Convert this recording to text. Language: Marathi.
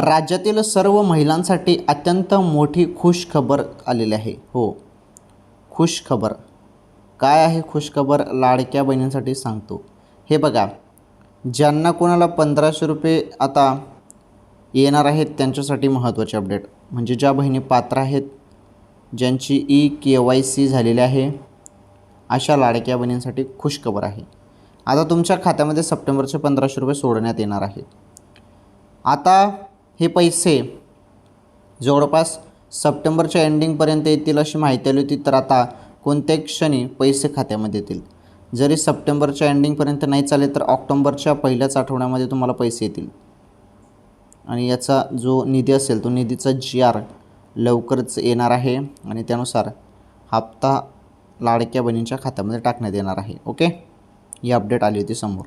राज्यातील सर्व महिलांसाठी अत्यंत मोठी खुश खबर आलेली आहे. हो खुश खबर काय आहे खुश खबर लाडक्या बहिणींसाठी सांगतो. हे बघा ज्यांना कोणाला पंधराशे रुपये आता येणार आहेत त्यांच्यासाठी महत्त्वाचे अपडेट म्हणजे ज्या बहिणी पात्र आहेत ज्यांची ई के वाय सी झालेली आहे अशा लाडक्या बहिणींसाठी खुशखबर आहे. आता तुमच्या खात्यामध्ये सप्टेंबरचे पंधराशे रुपये सोडण्यात येणार आहेत. आता हे पैसे जवळपास सप्टेंबरच्या एंडिंगपर्यंत येतील अशी माहिती आली होती तर आता कोणत्याही क्षणी पैसे खात्यामध्ये येतील. जरी सप्टेंबरच्या एंडिंगपर्यंत नाही चालले तर ऑक्टोंबरच्या पहिल्याच आठवड्यामध्ये तुम्हाला पैसे येतील. आणि याचा जो निधी असेल तो निधीचा जी आर लवकरच येणार आहे आणि त्यानुसार हप्ता लाडक्या बहिणींच्या खात्यामध्ये टाकण्यात येणार आहे. ओके? ही अपडेट आली होती समोर.